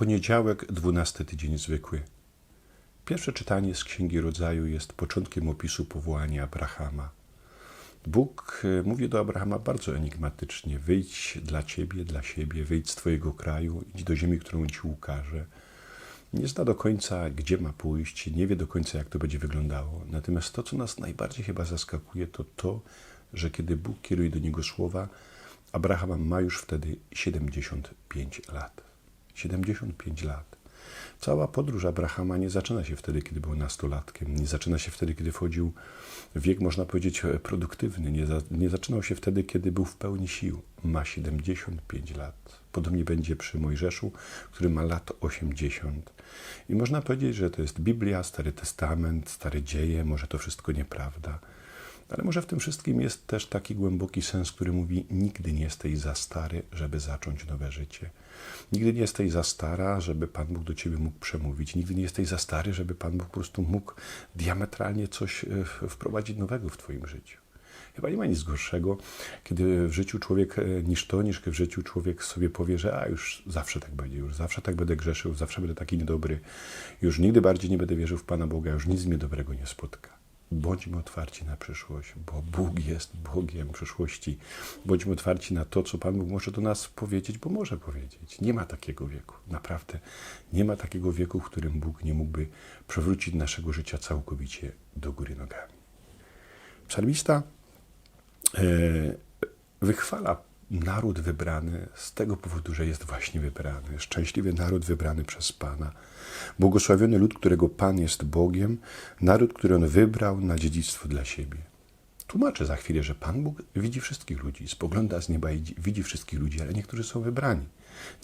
Poniedziałek, dwunasty tydzień zwykły. Pierwsze czytanie z Księgi Rodzaju jest początkiem opisu powołania Abrahama. Bóg e, mówi do Abrahama bardzo enigmatycznie: wyjdź dla ciebie, dla siebie, wyjdź z twojego kraju, idź do ziemi, którą ci ukaże. Nie zna do końca, gdzie ma pójść, nie wie do końca, jak to będzie wyglądało. Natomiast to, co nas najbardziej chyba zaskakuje, to to, że kiedy Bóg kieruje do niego słowa, Abraham ma już wtedy 75 lat. 75 lat. Cała podróż Abrahama nie zaczyna się wtedy, kiedy był nastolatkiem, nie zaczyna się wtedy, kiedy wchodził w wiek, można powiedzieć, produktywny, nie, za, nie zaczynał się wtedy, kiedy był w pełni sił. Ma 75 lat. Podobnie będzie przy Mojżeszu, który ma lat 80. I można powiedzieć, że to jest Biblia, Stary Testament, Stare Dzieje, może to wszystko nieprawda. Ale może w tym wszystkim jest też taki głęboki sens, który mówi: Nigdy nie jesteś za stary, żeby zacząć nowe życie. Nigdy nie jesteś za stara, żeby Pan Bóg do ciebie mógł przemówić. Nigdy nie jesteś za stary, żeby Pan Bóg po prostu mógł diametralnie coś e, wprowadzić nowego w Twoim życiu. Chyba nie ma nic gorszego, kiedy w życiu człowiek, e, niż to, niż w życiu człowiek sobie powie, że a już zawsze tak będzie, już zawsze tak będę grzeszył, zawsze będę taki niedobry, już nigdy bardziej nie będę wierzył w Pana Boga, już nic mnie dobrego nie spotka. Bądźmy otwarci na przyszłość, bo Bóg jest Bogiem przyszłości. Bądźmy otwarci na to, co Pan Bóg może do nas powiedzieć, bo może powiedzieć. Nie ma takiego wieku. Naprawdę nie ma takiego wieku, w którym Bóg nie mógłby przewrócić naszego życia całkowicie do góry nogami. Psalmista e, wychwala naród wybrany z tego powodu, że jest właśnie wybrany. Szczęśliwy naród wybrany przez Pana. Błogosławiony lud, którego Pan jest Bogiem, naród, który on wybrał na dziedzictwo dla siebie. Tłumaczę za chwilę, że Pan Bóg widzi wszystkich ludzi, spogląda z nieba i widzi wszystkich ludzi, ale niektórzy są wybrani.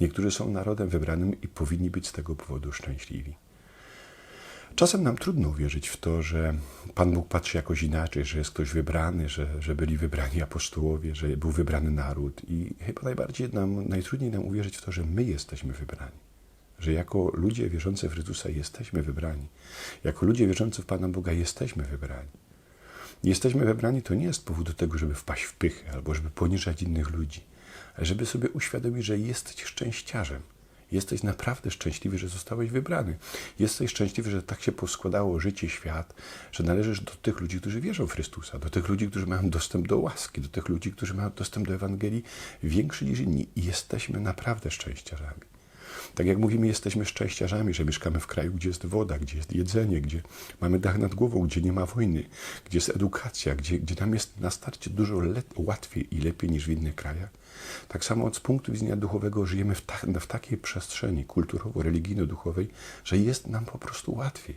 Niektórzy są narodem wybranym i powinni być z tego powodu szczęśliwi. Czasem nam trudno uwierzyć w to, że Pan Bóg patrzy jakoś inaczej, że jest ktoś wybrany, że, że byli wybrani apostołowie, że był wybrany naród. I chyba najbardziej nam, najtrudniej nam uwierzyć w to, że my jesteśmy wybrani. Że jako ludzie wierzący w Chrystusa jesteśmy wybrani. Jako ludzie wierzący w Pana Boga jesteśmy wybrani. Jesteśmy wybrani to nie jest powód do tego, żeby wpaść w pychę albo żeby poniżać innych ludzi, ale żeby sobie uświadomić, że jesteś szczęściarzem Jesteś naprawdę szczęśliwy, że zostałeś wybrany. Jesteś szczęśliwy, że tak się poskładało życie, świat, że należysz do tych ludzi, którzy wierzą w Chrystusa, do tych ludzi, którzy mają dostęp do łaski, do tych ludzi, którzy mają dostęp do Ewangelii większy niż inni. I jesteśmy naprawdę szczęściarzami. Tak jak mówimy, jesteśmy szczęściarzami, że mieszkamy w kraju, gdzie jest woda, gdzie jest jedzenie, gdzie mamy dach nad głową, gdzie nie ma wojny, gdzie jest edukacja, gdzie, gdzie nam jest na starcie dużo łatwiej i lepiej niż w innych krajach. Tak samo od punktu widzenia duchowego żyjemy w, ta, w takiej przestrzeni kulturowo-religijno-duchowej, że jest nam po prostu łatwiej.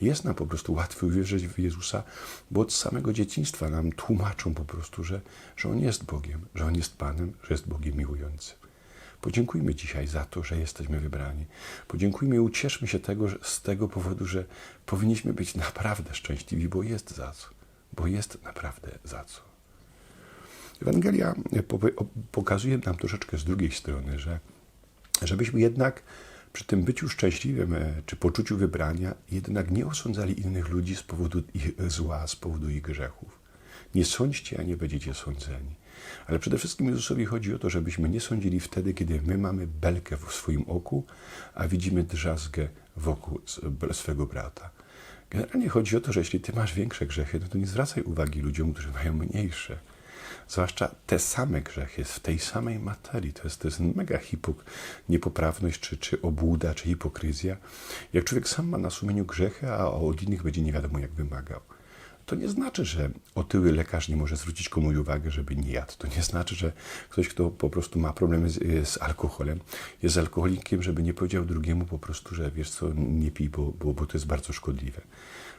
Jest nam po prostu łatwiej uwierzyć w Jezusa, bo od samego dzieciństwa nam tłumaczą po prostu, że, że On jest Bogiem, że On jest Panem, że jest Bogiem miłującym. Podziękujmy dzisiaj za to, że jesteśmy wybrani. Podziękujmy i ucieszmy się tego, że, z tego powodu, że powinniśmy być naprawdę szczęśliwi, bo jest za co. Bo jest naprawdę za co. Ewangelia pokazuje nam troszeczkę z drugiej strony, że żebyśmy jednak przy tym byciu szczęśliwym e, czy poczuciu wybrania, jednak nie osądzali innych ludzi z powodu ich zła, z powodu ich grzechów. Nie sądźcie, a nie będziecie sądzeni. Ale przede wszystkim Jezusowi chodzi o to, żebyśmy nie sądzili wtedy, kiedy my mamy belkę w swoim oku, a widzimy drzazgę wokół swego brata. Generalnie chodzi o to, że jeśli ty masz większe grzechy, no to nie zwracaj uwagi ludziom, którzy mają mniejsze. Zwłaszcza te same grzechy w tej samej materii. To jest, to jest mega hipok, niepoprawność, czy, czy obłuda, czy hipokryzja. Jak człowiek sam ma na sumieniu grzechy, a od innych będzie nie wiadomo jak wymagał to nie znaczy, że otyły lekarz nie może zwrócić komuś uwagę, żeby nie jadł. To nie znaczy, że ktoś, kto po prostu ma problemy z, z alkoholem, jest alkoholikiem, żeby nie powiedział drugiemu po prostu, że wiesz co, nie pij, bo, bo, bo to jest bardzo szkodliwe.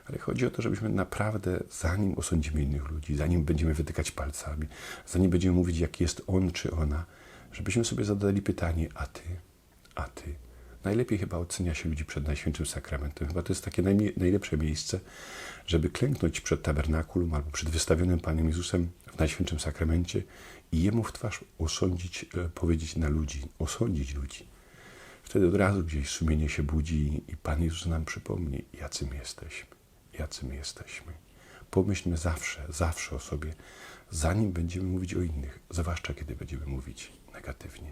Ale chodzi o to, żebyśmy naprawdę, zanim osądzimy innych ludzi, zanim będziemy wytykać palcami, zanim będziemy mówić, jaki jest on czy ona, żebyśmy sobie zadali pytanie, a ty, a ty, najlepiej chyba ocenia się ludzi przed Najświętszym Sakramentem. Chyba to jest takie najlepsze miejsce, żeby klęknąć przed tabernakulum albo przed wystawionym Panem Jezusem w Najświętszym Sakramencie i Jemu w twarz osądzić, e, powiedzieć na ludzi, osądzić ludzi. Wtedy od razu gdzieś sumienie się budzi i Pan Jezus nam przypomni, jacy my jesteśmy, jacy my jesteśmy. Pomyślmy zawsze, zawsze o sobie, zanim będziemy mówić o innych, zwłaszcza kiedy będziemy mówić negatywnie.